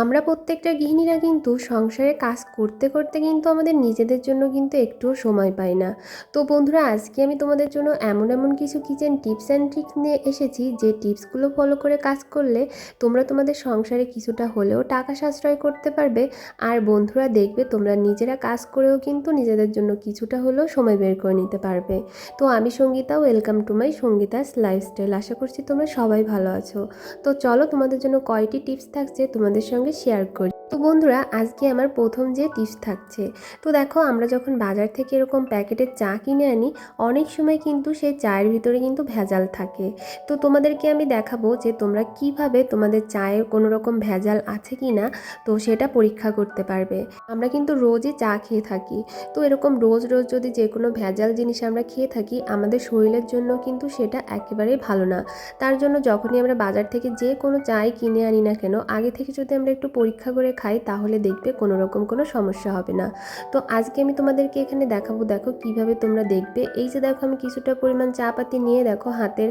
আমরা প্রত্যেকটা গৃহিণীরা কিন্তু সংসারে কাজ করতে করতে কিন্তু আমাদের নিজেদের জন্য কিন্তু একটুও সময় পাই না। তো বন্ধুরা, আজকে আমি তোমাদের জন্য এমন এমন কিছু কিচেন টিপস অ্যান্ড ট্রিক্স নিয়ে এসেছি যে টিপসগুলো ফলো করে কাজ করলে তোমরা তোমাদের সংসারে কিছুটা হলেও টাকা সাশ্রয় করতে পারবে। আর বন্ধুরা, দেখবে তোমরা নিজেরা কাজ করেও কিন্তু নিজেদের জন্য কিছুটা হলেও সময় বের করে নিতে পারবে। তো আমি Sangita, welcome to my Sangita's lifestyle. আশা করছি তোমরা সবাই ভালো আছো। তো চলো তোমাদের জন্য কয়টি টিপস থাকছে তোমাদের সঙ্গে শেয়ার করি। তো বন্ধুরা, আজকে আমার প্রথম যে টিপস থাকছে। তো দেখো, আমরা যখন বাজার থেকে এরকম প্যাকেটের চা কিনে আনি, অনেক সময় কিন্তু সেই চায়ের ভিতরে কিন্তু ভেজাল থাকে। তো তোমাদেরকে আমি দেখাবো যে তোমরা কীভাবে তোমাদের চায়ের কোনো রকম ভেজাল আছে কি না তো সেটা পরীক্ষা করতে পারবে। আমরা কিন্তু রোজই চা খেয়ে থাকি। তো এরকম রোজ রোজ যদি যে কোনো ভেজাল জিনিস আমরা খেয়ে থাকি, আমাদের শরীরের জন্য কিন্তু সেটা একেবারেই ভালো না। তার জন্য যখনই আমরা বাজার থেকে যে কোনো চাই কিনে আনি না কেন, আগে থেকে যদি আমরা একটু পরীক্ষা করে খাই, তাহলে দেখবে কোনো রকম কোনো সমস্যা হবে না। তো আজকে আমি তোমাদেরকে এখানে দেখাবো, দেখো কীভাবে তোমরা দেখবে। এই যে দেখো আমি কিছুটা পরিমাণ চা পাতি নিয়ে দেখো হাতের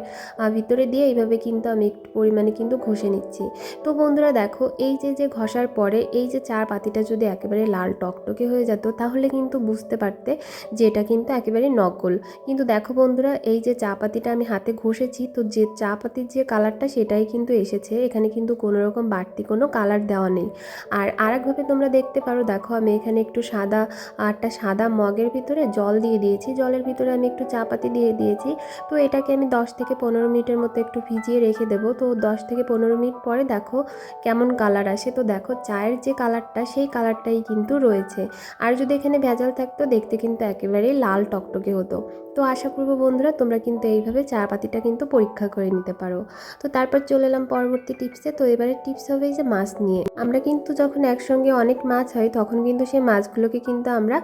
ভিতরে দিয়ে এইভাবে কিন্তু আমি একটু পরিমাণে কিন্তু ঘষে নিচ্ছি। তো বন্ধুরা দেখো, এই যে যে ঘষার পরে এই যে চা পাতিটা যদি একেবারে লাল টকটকে হয়ে যেত, তাহলে কিন্তু বুঝতে পারতে যে এটা কিন্তু একেবারে নকল। কিন্তু দেখো বন্ধুরা, এই যে চা পাতিটা আমি হাতে ঘষেছি, তো যে চা পাতির যে কালারটা সেটাই কিন্তু এসেছে। এখানে কিন্তু কোনো রকম বাড়তি কোনো কালার দেওয়া নেই। আর আরেকভাবে তোমরা দেখতে পারো, দেখো আমি এখানে একটু সাদা একটা সাদা মগের ভিতরে জল দিয়ে দিয়েছি। জলের ভিতরে আমি একটু চা পাতি দিয়ে দিয়েছি। তো এটাকে আমি দশ থেকে পনেরো মিনিটের মতো একটু ভিজিয়ে রেখে দেবো। তো দশ থেকে পনেরো মিনিট পরে দেখো কেমন কালার আসে। তো দেখো চায়ের যে কালারটা, সেই কালারটাই কিন্তু রয়েছে। আর যদি এখানে ভেজাল থাকতো, দেখতে কিন্তু একেবারেই লাল টকটকে হতো। তো আশা করব বন্ধুরা, তোমরা কিন্তু এইভাবে চা পাতিটা কিন্তু পরীক্ষা করে নিতে পারো। তো তারপর চলে এলাম পরবর্তী টিপসে। তো এবারে টিপস হবে যে মাছ নিয়ে। আমরা কিন্তু যখন একসঙ্গে অনেক মাছ হয়, তখন কিন্তু সেই মাছগুলোকে কিন্তু আমরা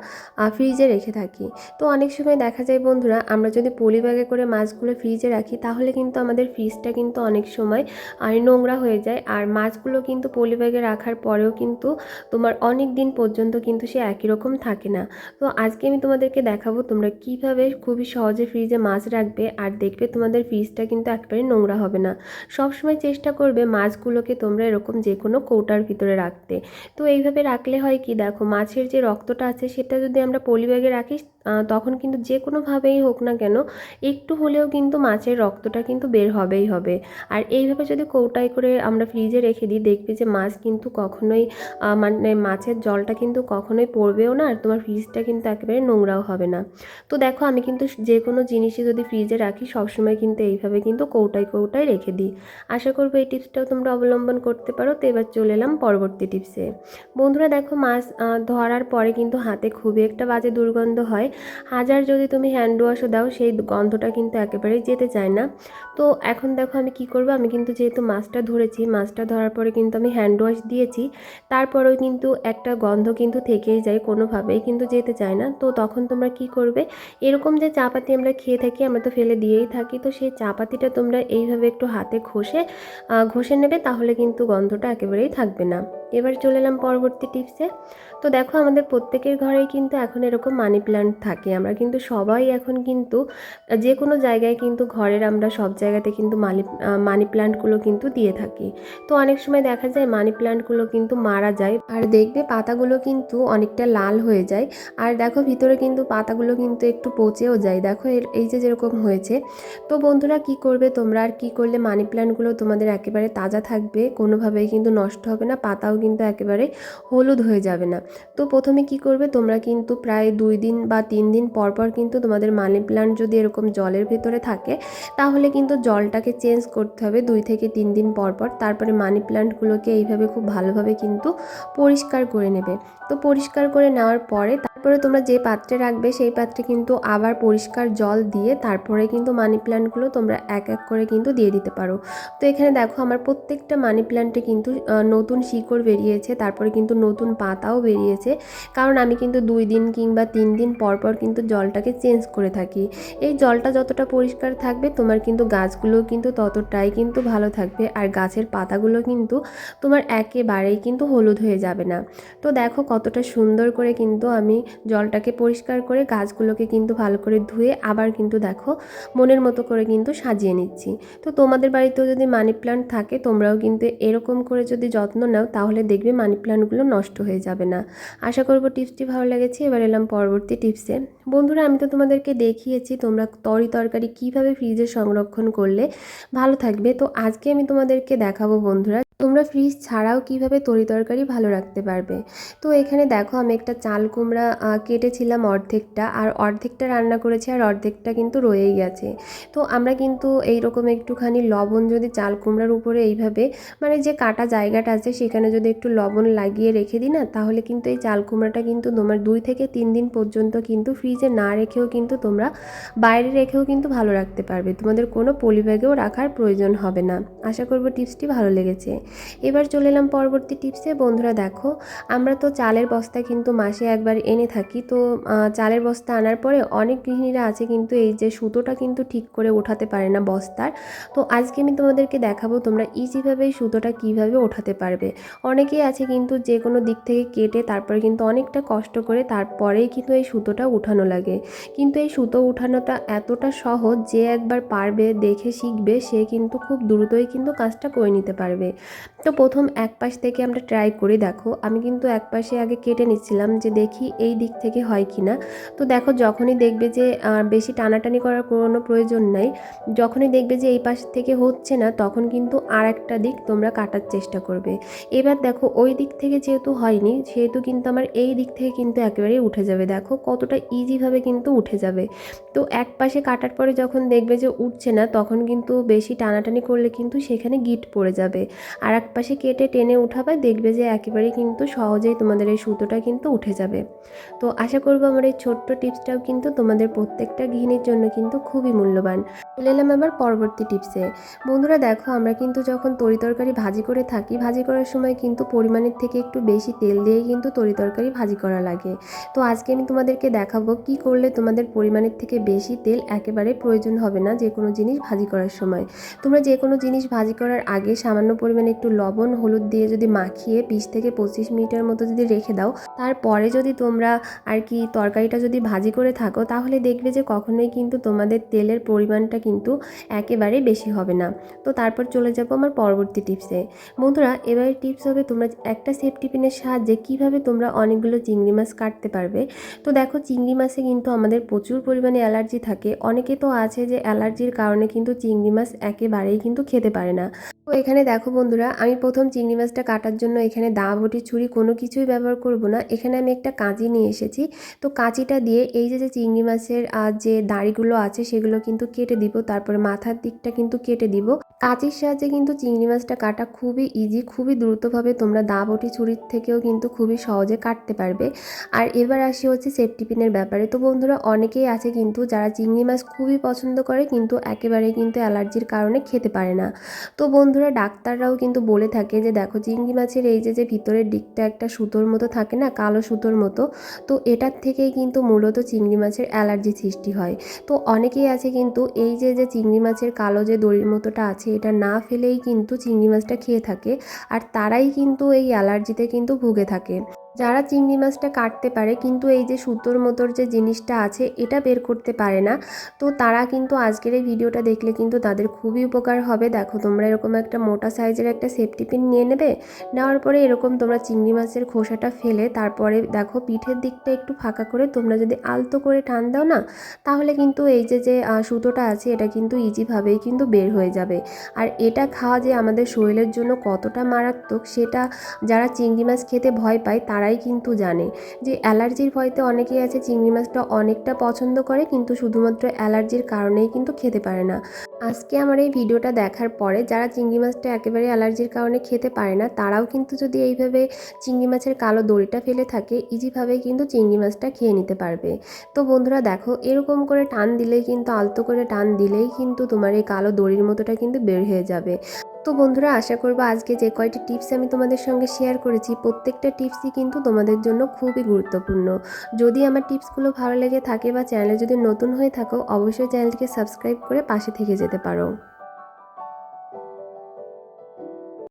ফ্রিজে রেখে থাকি। তো অনেক সময় দেখা যায়, বন্ধুরা, আমরা যদি পলি ব্যাগে করে মাছগুলো ফ্রিজে রাখি, তাহলে কিন্তু আমাদের ফ্রিজটা কিন্তু অনেক সময় আর নোংরা হয়ে যায়। আর মাছগুলো কিন্তু পলি ব্যাগে রাখার পরেও কিন্তু তোমার অনেক দিন পর্যন্ত কিন্তু সে একই রকম থাকে না। তো আজকে আমি তোমাদেরকে দেখাবো তোমরা কীভাবে খুবই সহজে ফ্রিজে মাছ রাখবে, আর দেখবে তোমাদের ফ্রিজটা কিন্তু একেবারে নোংরা হবে না। সবসময় চেষ্টা করবে মাছগুলোকে তোমরা এরকম যে কোনো কৌটার ভিতরে রাখতে। তো এইভাবে রাখলে হয় কি দেখো, মাছের যে রক্তটা আছে সেটা যদি আমরা পলিব্যাগে রাখি তখন কিন্তু যে কোনোভাবেই হোক না কেন, একটু হলেও কিন্তু মাছের রক্তটা কিন্তু বের হবেই হবে। আর এইভাবে যদি কৌটায় করে আমরা ফ্রিজে রেখে দিই, দেখবে যে মাছ কিন্তু কখনোই মানে মাছের জলটা কিন্তু কখনোই পড়বেও না, আর তোমার ফ্রিজটা কিন্তু একেবারে নোংরাও হবে না। তো দেখো, আমি কিন্তু যে কোনো জিনিসই যদি ফ্রিজে রাখি, সবসময় কিন্তু এইভাবে কিন্তু কৌটায় কৌটায় রেখে দিই। আশা করব এই টিপসটাও তোমরা অবলম্বন করতে পারো। তো এবার চলে এলাম পরবর্তী বন্ধুরা দেখো মাছ ধরার পরে কিন্তু হাতে খুবই একটা বাজে দুর্গন্ধ হয়। হাজার যদি তুমি হ্যান্ড ওয়াশও দাও, সেই গন্ধটা কিন্তু একেবারেই যেতে চায় না। তো এখন দেখো আমি কি করব, আমি কিন্তু যেহেতু মাছটা ধরেছি, মাছটা ধরার পরে কিন্তু আমি হ্যান্ড ওয়াশ দিয়েছি। তারপরেও কিন্তু একটা গন্ধ কিন্তু থেকেই যায়, কোনোভাবেই কিন্তু যেতে চায় না। তো তখন তোমরা কি করবে, এরকম যে চা পাতি আমরা খেয়ে থাকি, আমরা তো ফেলে দিয়েই থাকি। তো সেই চা পাতিটা তোমরা এইভাবে একটু হাতে ঘষে ঘষে নেবে, তাহলে কিন্তু গন্ধটা একেবারেই থাকবে না। এবার চলে এলাম পরবর্তী টিপসে। তো দেখো আমাদের প্রত্যেকের ঘরেই কিন্তু এখন এরকম মানি প্ল্যান্ট থাকে। আমরা কিন্তু সবাই এখন কিন্তু যে কোনো জায়গায় কিন্তু ঘরের আমরা সব জায়গাতে কিন্তু মানি মানি প্ল্যান্টগুলো কিন্তু দিয়ে থাকি। তো অনেক সময় দেখা যায় মানি প্ল্যান্টগুলো কিন্তু মারা যায় আর দেখবে পাতাগুলো কিন্তু অনেকটা লাল হয়ে যায়। আর দেখো ভিতরে কিন্তু পাতাগুলো কিন্তু একটু পচেও যায়। দেখো এই যে যেরকম হয়েছে। তো বন্ধুরা কি করবে তোমরা আর কি করলে মানি প্ল্যান্টগুলো তোমাদের একেবারে তাজা থাকবে? কোনোভাবেই কিন্তু নষ্ট হবে না। পাতাও কিন্তু একেবারে হলুদ হয়ে যাবে না। তো প্রথমে কি করবে? তোমরা কিন্তু প্রায় দুই দিন বা তিন দিন পর পর কিন্তু তোমাদের মানি প্লান্ট যদি এরকম জলের ভেতরে থাকে, তাহলে কিন্তু জলটাকে চেঞ্জ করতে হবে দুই থেকে তিন দিন পর পর। তারপরে মানি প্লান্টগুলোকে এইভাবে খুব ভালোভাবে কিন্তু পরিষ্কার করে নেবে। তো পরিষ্কার করে নেওয়ার পরে তারপরে তোমরা যে পাত্রে রাখবে সেই পাত্রে কিন্তু আবার পরিষ্কার জল দিয়ে তারপরে কিন্তু মানি প্ল্যান্টগুলো তোমরা এক এক করে কিন্তু দিয়ে দিতে পারো। তো এখানে দেখো আমার প্রত্যেকটা মানি প্ল্যান্টে কিন্তু নতুন শিকড় বেরিয়েছে, তারপরে কিন্তু নতুন পাতাও বেরিয়েছে। কারণ আমি কিন্তু দুই দিন কিংবা তিন দিন পর পর কিন্তু জলটাকে চেঞ্জ করে থাকি। এই জলটা যতটা পরিষ্কার থাকবে, তোমার কিন্তু গাছগুলো কিন্তু ততটাই কিন্তু ভালো থাকবে। আর গাছের পাতাগুলো কিন্তু তোমার একেবারেই কিন্তু হলুদ হয়ে যাবে না। তো দেখো কতটা সুন্দর করে কিন্তু আমি জলটাকে পরিষ্কার করে গাছগুলোকে কিন্তু ভালো করে ধুয়ে আবার কিন্তু দেখো মনের মতো করে কিন্তু সাজিয়ে নিচ্ছি। তো তোমাদের বাড়িতেও যদি মানি প্লান্ট থাকে, তোমরাও কিন্তু এরকম করে যদি যত্ন নাও, তাহলে দেখবে মানি প্লান্টগুলো নষ্ট হয়ে যাবে না। আশা করব টিপসটি ভালো লেগেছে, এবার এলাম পরবর্তী টিপসে। বন্ধুরা, আমি তো তোমাদেরকে দেখিয়েছি তোমরা তরি তরকারি কীভাবে ফ্রিজে সংরক্ষণ করলে ভালো থাকবে। তো আজকে আমি তোমাদেরকে দেখাবো বন্ধুরা তোমরা ফ্রিজ ছাড়াও কীভাবে তরি তরকারি ভালো রাখতে পারবে? তো এখানে দেখো আমি একটা চাল কুমড়া কেটেছিলাম অর্ধেকটা, আর অর্ধেকটা রান্না করেছি আর অর্ধেকটা কিন্তু রয়েই গেছে। তো আমরা কিন্তু এইরকম একটুখানি লবণ যদি চাল কুমড়ার উপরে এইভাবে মানে যে কাটা জায়গাটা আছে সেখানে যদি একটু লবণ লাগিয়ে রেখে দিই না, তাহলে কিন্তু এই চাল কুমড়াটা কিন্তু তোমার দুই থেকে তিন দিন পর্যন্ত কিন্তু ফ্রিজে না রেখেও কিন্তু তোমরা বাইরে রেখেও কিন্তু ভালো রাখতে পারবে। তোমাদের কোনো পলিব্যাগেও রাখার প্রয়োজন হবে না। আশা করব টিপসটি ভালো লেগেছে। এবার চলে এলাম পরবর্তী টিপসে। বন্ধুরা দেখো, আমরা তো চালের বস্তা কিন্তু মাসে একবার এনে থাকি। তো চালের বস্তা আনার পরে অনেক গৃহিণীরা আছে কিন্তু এই যে সুতোটা কিন্তু ঠিক করে ওঠাতে পারে না বস্তার। তো আজকে আমি তোমাদেরকে দেখাবো তোমরা ইজিভাবে এই সুতোটা কীভাবে ওঠাতে পারবে। অনেকেই আছে কিন্তু যে কোনো দিক থেকে কেটে তারপরে কিন্তু অনেকটা কষ্ট করে তারপরেই কিন্তু এই সুতোটা উঠানো লাগে। কিন্তু এই সুতো উঠানোটা এতটা সহজ যে একবার পারবে, দেখে শিখবে, সে কিন্তু খুব দ্রুতই কিন্তু কাজটা করে নিতে পারবে। তো প্রথম এক পাশ থেকে আমরা ট্রাই করে, দেখো। আমি কিন্তু এক পাশে আগে কেটে নিচ্ছিলাম যে দেখি এই দিক থেকে হয় কি না। তো দেখো, যখনই দেখবে যে বেশি টানাটানি করার কোনো প্রয়োজন নাই, যখনই দেখবে যে এই পাশ থেকে হচ্ছে না, তখন কিন্তু আর একটা দিক তোমরা কাটার চেষ্টা করবে। এবার দেখো, ওই দিক থেকে যেহেতু হয়নি, সেহেতু কিন্তু আমার এই দিক থেকে কিন্তু একেবারেই উঠে যাবে। দেখো, কতটা ইজিভাবে কিন্তু উঠে যাবে। তো এক পাশে কাটার পরে যখন দেখবে যে উঠছে না, তখন কিন্তু বেশি টানাটানি করলে কিন্তু সেখানে গিট পড়ে যাবে। আর এক পাশে কেটে টেনে উঠাবে, দেখবে যে একেবারে কিন্তু সহজেই তোমাদের এই সুতোটা কিন্তু উঠে যাবে। তো আশা করব আমার এই ছোট্ট টিপসটাও কিন্তু তোমাদের প্রত্যেকটা গৃহিণীর জন্য কিন্তু খুবই মূল্যবান। চলে এলাম আবার পরবর্তী টিপসে। বন্ধুরা দেখো, আমরা কিন্তু যখন তরি তরকারি ভাজি করে থাকি, ভাজি করার সময় কিন্তু পরিমাণের থেকে একটু বেশি তেল দিয়েই কিন্তু তরি তরকারি ভাজি করা লাগে। তো আজকে আমি তোমাদেরকে দেখাবো কি করলে তোমাদের পরিমাণের থেকে বেশি তেল একেবারে প্রয়োজন হবে না যে কোনো জিনিস ভাজি করার সময়। তোমরা যে কোনো জিনিস ভাজি করার আগে সামান্য পরিমাণে একটু লবণ, হলুদ দিয়ে যদি মাখিয়ে বিশ থেকে পঁচিশ মিনিটের মতো যদি রেখে দাও, তারপরে যদি তোমরা আর কি তরকারিটা যদি ভাজি করে থাকো, তাহলে দেখবে যে কখনোই কিন্তু তোমাদের তেলের পরিমাণটা কিন্তু একেবারে বেশি হবে না। তো তারপর চলে যাব আমার পরবর্তী টিপসে বন্ধুরা, এবারে টিপস হবে তোমরা একটা সেফটি পিনের সাহায্যে কীভাবে তোমরা অনেকগুলো চিংড়ি মাছ কাটতে পারবে। তো দেখো, চিংড়ি মাছে কিন্তু আমাদের প্রচুর পরিমাণে অ্যালার্জি থাকে। অনেকে তো আছে যে অ্যালার্জির কারণে কিন্তু চিংড়ি মাছ একেবারেই কিন্তু খেতে পারে না। তো এখানে দেখো বন্ধুরা আমি প্রথম চিংড়ি মাছটা কাটার জন্য এখানে দা বটি, ছুরি কোনো কিছুই ব্যবহার করব না। এখানে আমি একটা কাঁচি নিয়ে এসেছি। তো কাঁচিটা দিয়ে এই যে যে চিংড়ি মাছের যে দাড়িগুলো আছে সেগুলো কিন্তু কেটে দিব। তারপরে মাথার দিকটা কিন্তু কেটে দিব। কাঁচির সাহায্যে কিন্তু চিংড়ি মাছটা কাটা খুবই ইজি খুবই দ্রুতভাবে তোমরা দা বটি, ছুরির থেকেও কিন্তু খুবই সহজে কাটতে পারবে। আর এবার আসি হচ্ছে সেফটি পিনের ব্যাপারে। তো বন্ধুরা, অনেকেই আছে কিন্তু যারা চিংড়ি মাছ খুবই পছন্দ করে কিন্তু একেবারে কিন্তু অ্যালার্জির কারণে খেতে পারে না। তো বন্ধুরা, ডাক্তাররাও কিন্তু বলে থাকে যে, দেখো, চিংড়ি মাছের এই যে যে ভিতরের দিকটা একটা সুতোর মতো থাকে না, কালো সুতোর মতো, তো এটার থেকেই কিন্তু মূলত চিংড়ি মাছের অ্যালার্জি সৃষ্টি হয়। তো অনেকেই আছে কিন্তু এই যে যে চিংড়ি মাছের কালো যে দড়ির মতোটা আছে, এটা না ফেলেই কিন্তু চিংড়ি মাছটা খেয়ে থাকে, আর তারাই কিন্তু এই অ্যালার্জিতে কিন্তু ভুগে থাকে। যারা চিংড়ি মাছটা কাটতে পারে কিন্তু এই যে সুতোর মতোর যে জিনিসটা আছে, এটা বের করতে পারে না। তো তারা কিন্তু আজকের এই ভিডিওটা দেখলে কিন্তু তাদের খুবই উপকার হবে। দেখো, তোমরা এরকম একটা মোটা সাইজের একটা সেফটি পিন নিয়ে নেবে, নেওয়ার পরে এরকম তোমরা চিংড়ি মাছের খোসাটা ফেলে, তারপরে দেখো পিঠের দিকটা একটু ফাঁকা করে তোমরা যদি আলতো করে টান দাও না, তাহলে কিন্তু এই যে যে সুতোটা আছে, এটা কিন্তু ইজিভাবেই কিন্তু বের হয়ে যাবে। আর এটা খাওয়া যে আমাদের শরীরের জন্য কতটা মারাত্মক, সেটা যারা চিংড়ি মাছ খেতে ভয় পায় তারাই কিন্তু জানে যে অ্যালার্জির ভয়তে অনেকেই আছে, চিংড়ি মাছটা অনেকটা পছন্দ করে কিন্তু শুধুমাত্র অ্যালার্জির কারণেই কিন্তু খেতে পারে না। আজকে আমার এই ভিডিওটা দেখার পরে যারা চিংড়ি মাছটা একেবারে অ্যালার্জির কারণে খেতে পারে না, তারাও কিন্তু যদি এইভাবে চিংড়ি মাছের কালো দড়িটা ফেলে থাকে ইজিভাবেই কিন্তু চিংড়ি মাছটা খেয়ে নিতে পারবে। তো বন্ধুরা দেখো, এরকম করে টান দিলেই কিন্তু, আলতো করে টান দিলেই কিন্তু তোমার এই কালো দড়ির মতোটা কিন্তু বের হয়ে যাবে। তো বন্ধুরা, আশা করব আজকে যে কয়টি টিপস আমি তোমাদের সঙ্গে শেয়ার করেছি, প্রত্যেকটা টিপসই কিন্তু তোমাদের জন্য খুবই গুরুত্বপূর্ণ। যদি আমার টিপসগুলো ভালো লেগে থাকে বা চ্যানেলে যদি নতুন হয়ে থাকো, অবশ্যই চ্যানেলটিকে সাবস্ক্রাইব করে পাশে থেকে যেতে পারো।